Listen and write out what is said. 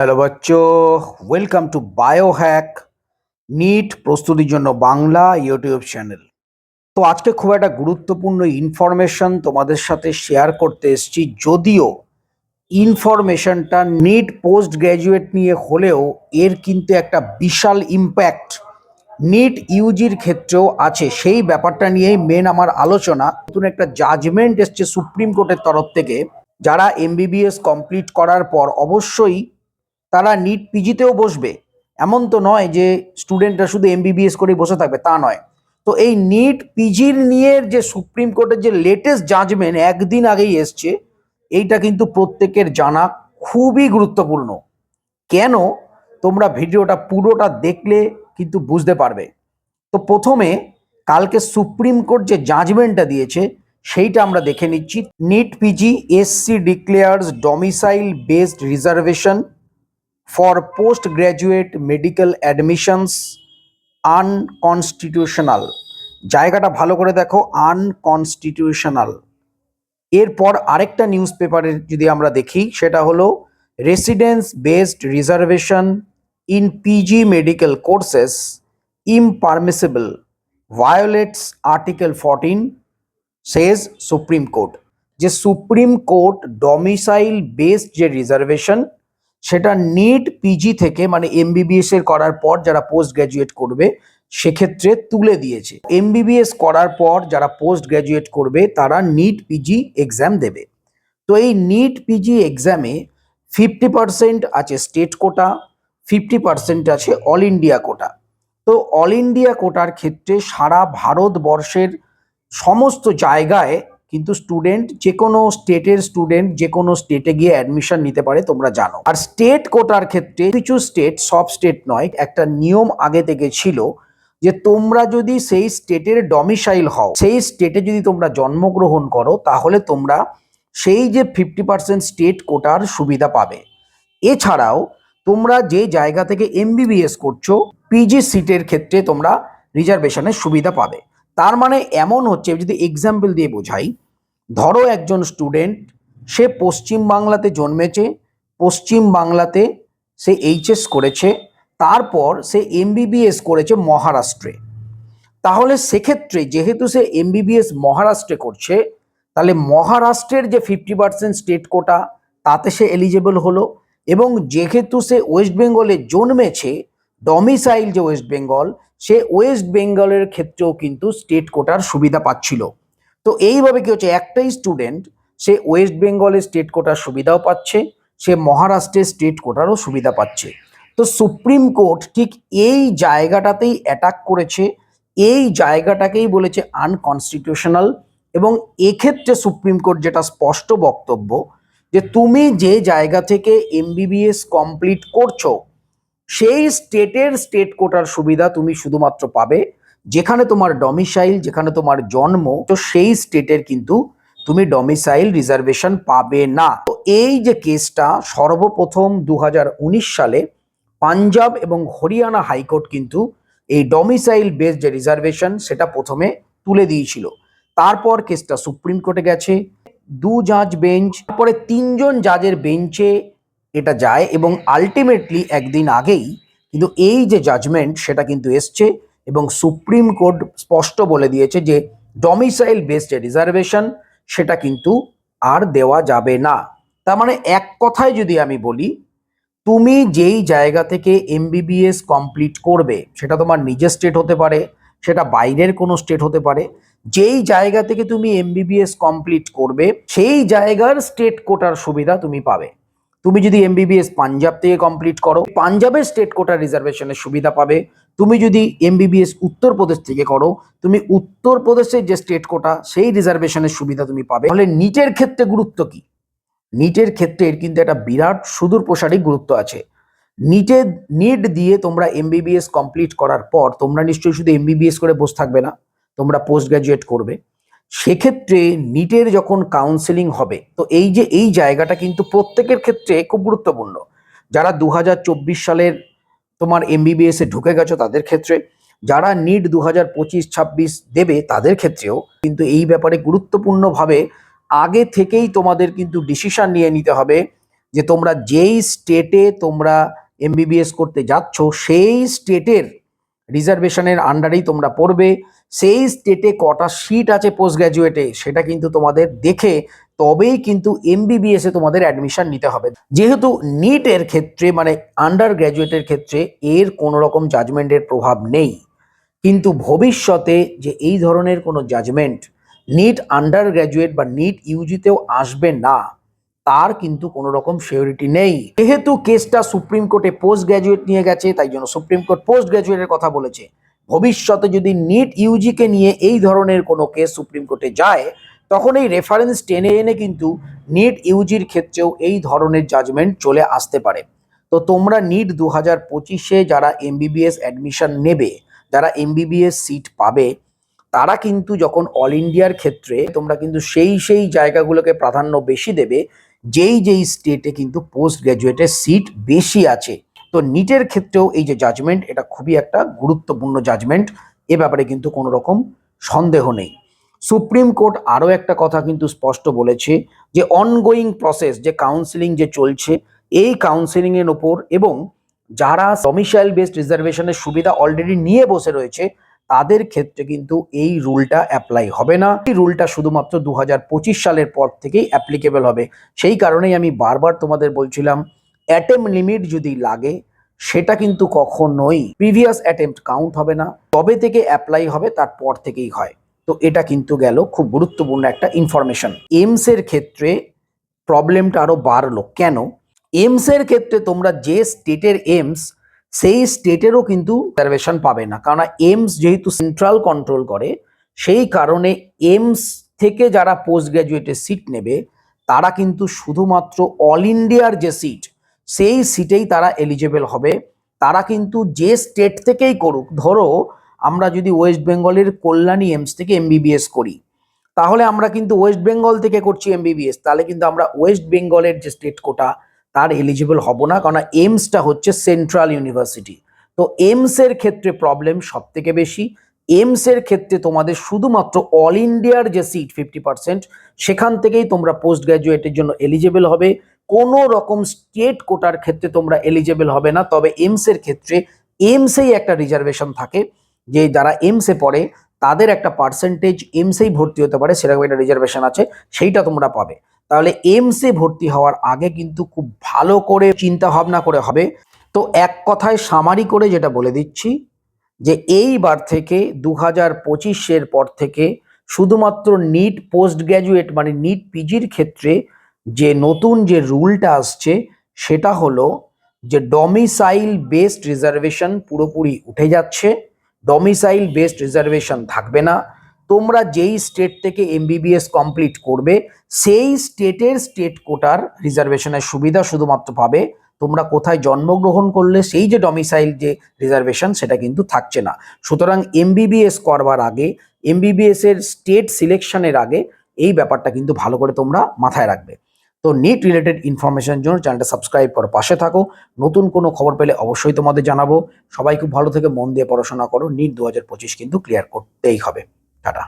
Hello বাচ্চো welcome to Biohack NEET প্রস্তুতির জন্য বাংলা ইউটিউব চ্যানেল তো আজকে খুব একটা গুরুত্বপূর্ণ ইনফরমেশন তোমাদের সাথে শেয়ার করতে এসেছি, যদিও ইনফরমেশনটা নিট পোস্ট গ্র্যাজুয়েট নিয়ে হলেও এর কিন্তু একটা বিশাল ইম্প্যাক্ট নিট ইউজির ক্ষেত্রেও আছে। সেই ব্যাপারটা নিয়েই মেন আমার আলোচনা। নতুন একটা জাজমেন্ট এসছে সুপ্রিম কোর্টের তরফ থেকে। যারা এমবিবিএস কমপ্লিট করার পর অবশ্যই তারা নিট পিজিতেও বসবে। এমন তো নয় যে স্টুডেন্টরা শুধু এমবিবিএস করে বসে থাকবে, তা নয়। তো এই নিট পিজির নিয়ে যে সুপ্রিম কোর্টের যে লেটেস্ট জাজমেন্ট একদিন আগেই এসছে, এইটা কিন্তু প্রত্যেকের জানা খুবই গুরুত্বপূর্ণ। কেন? তোমরা ভিডিওটা পুরোটা দেখলে কিন্তু বুঝতে পারবে। তো প্রথমে কালকে সুপ্রিম কোর্ট যে জাজমেন্টটা দিয়েছে, সেইটা আমরা দেখে নিচ্ছি। NEET PG SC declares domicile based reservation for post graduate medical unconstitutional জায়গাটা ভালো করে দেখো আনকনস্টিটিউশনাল এরপর আরেকটা নিউজ পেপারের যদি আমরা দেখি, সেটা হলো residence based reservation in PG medical courses impermissible violates article fourteen says supreme court যে সুপ্রিম কোর্ট ডমিসাইল বেসড যে রিজার্ভেশন সেটা নিট পিজি থেকে মানে এমবিবিএস এর করার পর যারা পোস্ট গ্র্যাজুয়েট করবে, সেক্ষেত্রে তুলে দিয়েছে। এমবিবিএস করার পর যারা পোস্ট গ্র্যাজুয়েট করবে, তারা নিট পিজি এক্সাম দেবে। তো এই নিট পিজি এক্সামে ফিফটি পার্সেন্ট আছে স্টেট কোটা ফিফটি পার্সেন্ট আছে অল ইন্ডিয়া কোটা তো অল ইন্ডিয়া কোটার ক্ষেত্রে সারা ভারতবর্ষের সমস্ত জায়গায় কিন্তু স্টুডেন্ট যে কোনো স্টেটের স্টুডেন্ট যে কোনো স্টেটে গিয়ে অ্যাডমিশন নিতে পারে, তোমরা জানো। আর স্টেট কোটার ক্ষেত্রে কিছু স্টেট সব স্টেট নয়, একটা নিয়ম আগে থেকে ছিল যে তোমরা যদি সেই স্টেটের ডমিসাইল হও, সেই স্টেটে যদি তোমরা জন্মগ্রহণ করো, তাহলে তোমরা সেই যে ফিফটি পার্সেন্ট স্টেট কোটার সুবিধা পাবে। এছাড়াও তোমরা যে জায়গা থেকে এমবিবিএস করছ পিজি সিটের ক্ষেত্রে তোমরা রিজার্ভেশনের সুবিধা পাবে। তার মানে এমন হচ্ছে, যদি এক্সাম্পল দিয়ে বোঝাই, ধরো একজন স্টুডেন্ট সে পশ্চিম বাংলাতে জন্মেছে, পশ্চিম বাংলাতে সে এইচএস করেছে, তারপর সে এমবিবিএস করেছে মহারাষ্ট্রে। তাহলে সেক্ষেত্রে যেহেতু সে এমবিবিএস মহারাষ্ট্রে করছে, তাহলে মহারাষ্ট্রের যে ফিফটি পার্সেন্ট স্টেট কোটা তাতে সে এলিজেবল হলো এবং যেহেতু সে ওয়েস্ট বেঙ্গলে জন্মেছে ডমিসাইল যে ওয়েস্ট বেঙ্গল সে ওয়েস্ট বেঙ্গলের ক্ষেত্রেও কিন্তু স্টেট কোটার সুবিধা পাচ্ছিল। তো এইভাবে কি হচ্ছে? একটাই স্টুডেন্ট, সে ওয়েস্ট বেঙ্গলের স্টেট কোটার সুবিধাও পাচ্ছে, সে মহারাষ্ট্রের স্টেট কোটারও সুবিধা পাচ্ছে। তো সুপ্রিম কোর্ট ঠিক এই জায়গাটাতেই অ্যাটাক করেছে, এই জায়গাটাকেই বলেছে আনকনস্টিটিউশনাল এবং এক্ষেত্রে সুপ্রিম কোর্ট যেটা স্পষ্ট বক্তব্য যে তুমি যে জায়গা থেকে এমবিবিএস কমপ্লিট করছ সেই স্টেটের স্টেট কোটার সুবিধা তুমি শুধুমাত্র পাবে যেখানে তোমার ডমিসাইল যেখানে তোমার জন্ম, তো সেই স্টেটের কিন্তু তুমি ডমিসাইল রিজার্ভেশন পাবে না। তো এই যে কেসটা সর্বপ্রথম দু হাজার উনিশ সালে পাঞ্জাব এবং হরিয়ানা হাইকোর্ট কিন্তু এই ডমিসাইল বেস যে রিজার্ভেশন সেটা প্রথমে তুলে দিয়েছিল। তারপর কেসটা সুপ্রিম কোর্টে গেছে, দু জাজ বেঞ্চ তারপরে তিনজন জাজের বেঞ্চে এটা যায় এবং আলটিমেটলি একদিন আগেই কিন্তু এই যে জাজমেন্ট সেটা কিন্তু এসছে এবং সুপ্রিম কোর্ট স্পষ্ট বলে দিয়েছে যে ডমিসাইল বেসড রিজার্ভেশন সেটা কিন্তু আর দেওয়া যাবে না। তার মানে এক কথায় যদি আমি বলি, তুমি যেই জায়গা থেকে এমবিবিএস কমপ্লিট করবে, সেটা তোমার নিজের স্টেট হতে পারে, সেটা বাইরের কোনো স্টেট হতে পারে, যেই জায়গা থেকে তুমি এমবিবিএস কমপ্লিট করবে, সেই জায়গার স্টেট কোটার সুবিধা তুমি পাবে। তুমি যদি এমবিবিএস পাঞ্জাব থেকে কমপ্লিট করো, পাঞ্জাবের স্টেট কোটা রিজার্ভেশনের সুবিধা পাবে। তুমি যদি এমবিবিএস উত্তরপ্রদেশ থেকে করো, তুমি উত্তরপ্রদেশের যে স্টেট কোটা সেই রিজার্ভেশনের সুবিধা তুমি পাবে। তাহলে নিটের ক্ষেত্রে গুরুত্ব কি? নিটের ক্ষেত্রে এর কিন্তু একটা বিরাট সুদূর প্রসারী গুরুত্ব আছে। নিটে, নিট দিয়ে তোমরা এমবিবিএস কমপ্লিট করার পর তোমরা নিশ্চয়ই শুধু এমবিবিএস করে বসে থাকবে না, তোমরা পোস্ট গ্রাজুয়েট করবে। সেক্ষেত্রে নিটের যখন কাউন্সেলিং হবে, তো এই যে এই জায়গাটা কিন্তু প্রত্যেকের ক্ষেত্রে খুব গুরুত্বপূর্ণ। যারা দু হাজার চব্বিশ সালের তোমার এমবিবিএস ঢুকে গেছো তাদের ক্ষেত্রে, যারা নিট দু হাজার পঁচিশ ছাব্বিশ দেবে তাদের ক্ষেত্রেও কিন্তু এই ব্যাপারে গুরুত্বপূর্ণভাবে আগে থেকেই তোমাদের কিন্তু ডিসিশন নিয়ে নিতে হবে যে তোমরা যেই স্টেটে তোমরা এমবিবিএস করতে যাচ্ছ, সেই স্টেটের রিজার্ভেশনের আন্ডারেই তোমরা পড়বে। সেই স্টেটে কটা সিট আছে পোস্ট গ্র্যাজুয়েটে সেটা কিন্তু তোমাদের দেখে তবেই কিন্তু এমবিবিএস এ তোমাদের অ্যাডমিশন নিতে হবে। যেহেতু নিটের ক্ষেত্রে মানে আন্ডার গ্র্যাজুয়েটের ক্ষেত্রে এর কোনো রকম জাজমেন্টের প্রভাব নেই। কিন্তু ভবিষ্যতে যে এই ধরনের কোনো জাজমেন্ট নিট আন্ডার গ্র্যাজুয়েট বা নিট ইউজিতেও আসবে না, তার কিন্তু কোনো রকম সিওরিটি নেই। যেহেতু কেসটা সুপ্রিম কোর্টে পোস্ট গ্র্যাজুয়েট নিয়ে গেছে, তাই জন্য সুপ্রিম কোর্ট পোস্ট গ্র্যাজুয়েটের কথা বলেছে। ভবিষ্যতে যদি নিট ইউজিকে নিয়ে এই ধরনের কোনো কেস সুপ্রিম কোর্টে যায়, তখন এই রেফারেন্স টেনে এনে কিন্তু নিট ইউজির ক্ষেত্রেও এই ধরনের জাজমেন্ট চলে আসতে পারে। তো তোমরা নিট দু হাজার পঁচিশে যারা এমবিবিএস অ্যাডমিশন নেবে, যারা এমবিবিএস সিট পাবে, তারা কিন্তু যখন অল ইন্ডিয়ার ক্ষেত্রে তোমরা কিন্তু সেই সেই জায়গাগুলোকে প্রাধান্য বেশি দেবে, যেই যেই স্টেটে কিন্তু পোস্ট গ্র্যাজুয়েটের সিট বেশি আছে। তো নিটের ক্ষেত্রেও এই যে জাজমেন্ট এটা খুবই একটা গুরুত্বপূর্ণ জাজমেন্ট এ ব্যাপারে কিন্তু কোনো রকম সন্দেহ নেই। সুপ্রিম কোর্ট আরও একটা কথা কিন্তু স্পষ্ট বলেছে যে অনগোয়িং প্রসেস যে কাউন্সিলিং যে চলছে, এই কাউন্সিলিংয়ের ওপর এবং যারা ডমিসাইল বেসড রিজার্ভেশনের সুবিধা অলরেডি নিয়ে বসে রয়েছে, তাদের ক্ষেত্রে কিন্তু এই রুলটা অ্যাপ্লাই হবে না। এই রুলটা শুধুমাত্র দু হাজার পঁচিশ সালের পর থেকেই অ্যাপ্লিকেবল হবে। সেই কারণেই আমি বারবার তোমাদের বলছিলাম অ্যাটেম লিমিট যদি লাগে, সেটা কিন্তু কখনোই প্রিভিয়াস অ্যাটেম্প কাউন্ট হবে না। তবে থেকে অ্যাপ্লাই হবে, তারপর থেকেই হয়। তো এটা কিন্তু গেল খুব গুরুত্বপূর্ণ একটা ইনফরমেশন। এমসের ক্ষেত্রে প্রবলেমটা আরও বাড়লো। কেন? এমসের ক্ষেত্রে তোমরা যে স্টেটের এমস সেই স্টেটেরও কিন্তু রিজার্ভেশন পাবে না। কারণ এমস যেহেতু সেন্ট্রাল কন্ট্রোল করে, সেই কারণে এমস থেকে যারা পোস্ট গ্র্যাজুয়েটের সিট নেবে, তারা কিন্তু শুধুমাত্র অল ইন্ডিয়ার যে সিট সেই সিটেই তারা এলিজেবল হবে। তারা কিন্তু যে স্টেট থেকেই করুক, ধরো আমরা যদি ওয়েস্ট বেঙ্গলের কল্যাণী এমস থেকে এমবিবিএস করি, তাহলে আমরা কিন্তু ওয়েস্ট বেঙ্গল থেকে করছি এমবিবিএস তাহলে কিন্তু আমরা ওয়েস্ট বেঙ্গলের যে স্টেট কোটা, তার এলিজিবল হব না কারণ এমসটা হচ্ছে সেন্ট্রাল ইউনিভার্সিটি তো এমসের ক্ষেত্রে প্রবলেম সব থেকে বেশি এমসের ক্ষেত্রে তোমাদের শুধুমাত্র অল ইন্ডিয়ার যে সিট ফিফটি পার্সেন্ট সেখান থেকেই তোমরা পোস্ট গ্র্যাজুয়েটের জন্য এলিজিবল হবে। কোনো রকম স্টেট কোটার ক্ষেত্রে তোমরা এলিজিবল হবে না, তবে এমসের ক্ষেত্রে এমসেই একটা রিজার্ভেশন থাকে, যে যারা এমসে পড়ে, তাদের একটা পার্সেন্টেজ এমসেই ভর্তি হতে পারে, সেরকম একটা রিজার্ভেশন আছে, সেইটা তোমরা পাবে। তাহলে এমসে ভর্তি হওয়ার আগে কিন্তু খুব ভালো করে চিন্তা ভাবনা করে হবে। তো এক কথায় সামারি করে যেটা বলে দিচ্ছি, যে এইবার থেকে দু হাজার পঁচিশের পর থেকে শুধুমাত্র নিট পোস্ট গ্র্যাজুয়েট মানে নিট পিজির ক্ষেত্রে যে নতুন যে রুলটা আসছে, সেটা হলো যে ডমিসাইল বেসড রিজার্ভেশন পুরোপুরি উঠে যাচ্ছে। ডমিসাইল বেসড রিজার্ভেশন থাকবে না। তোমরা যেই স্টেট থেকে এমবিবিএস কমপ্লিট করবে, সেই স্টেটের স্টেট কোটার রিজার্ভেশনের সুবিধা শুধুমাত্র পাবে। তোমরা কোথায় জন্মগ্রহণ করলে, সেই যে ডমিসাইল যে রিজার্ভেশন সেটা কিন্তু থাকছে না। সুতরাং এমবিবিএস করবার আগে এমবিবিএস এর স্টেট সিলেকশনের আগে, এই ব্যাপারটা কিন্তু ভালো করে তোমরা মাথায় রাখবে। তো নিট রিলেটেড ইনফরমেশন জন্য চ্যানেলটা সাবস্ক্রাইব করো, পাশে থাকো। নতুন কোনো খবর পেলে অবশ্যই তোমাদের জানাব। সবাই খুব ভালো থেকে মন দিয়ে পড়াশোনা করো। নিট দু হাজার পঁচিশ কিন্তু ক্লিয়ার করতেই হবে। টাটা।